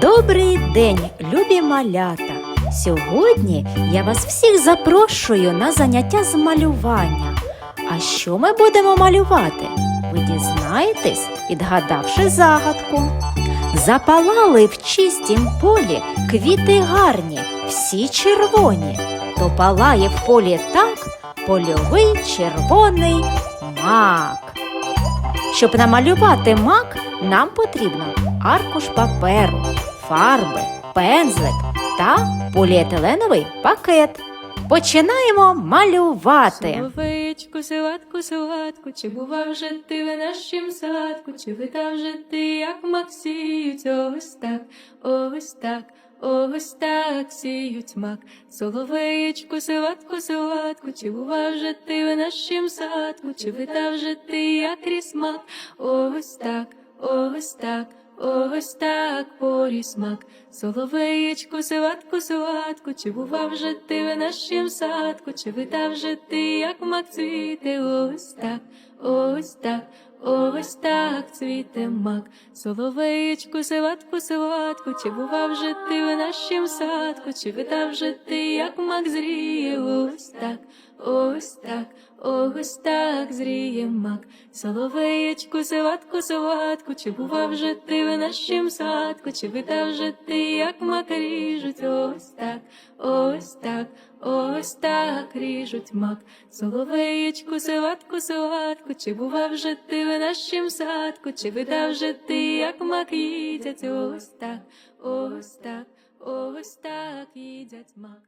Добрий день, любі малята! Сьогодні я вас всіх запрошую на заняття з малювання. А що ми будемо малювати? Ви дізнаєтесь, відгадавши загадку. Запалали в чистім полі квіти гарні, всі червоні. То палає в полі так польовий червоний мак. Щоб намалювати мак, нам потрібно аркуш паперу, фарби, пензлик та поліетиленовий пакет. Починаємо малювати. Соловеєчку, силатку, силатку, чи бува вже ти в нашім садку, чи видав вже ти, як мак сіють, ось так, ось так, ось так сіють мак. Соловеєчку, сиватку, сиватку, чи бува вже ти в нашім садку, чи видав же ти, як крізь мак, ось так, ось так. Ось так поріс мак, соловеєчку, силатку, силатку, чи бува вже ти в нашім садку, чи видав вже ти, як мак цвіте, ось так, ось так, ось так цвіте мак, соловеєчку, силатку, силатку, чи бува вже ти в нашім садку, чи видав вже ти, як мак зріє, ось так, ось так. Ось так зріє мак, соловеєчку, силатку, силатку, чи бува вже ти в нашім садку, чи видав вже ти, як мак ріжуть, ось так, ось так, ось так ріжуть мак, соловеєчку, силатку, силатку, чи бува вже ти в нашім садку, чи видав вже ти, як мак їдять, ось так, ось так, ось так їдять мак.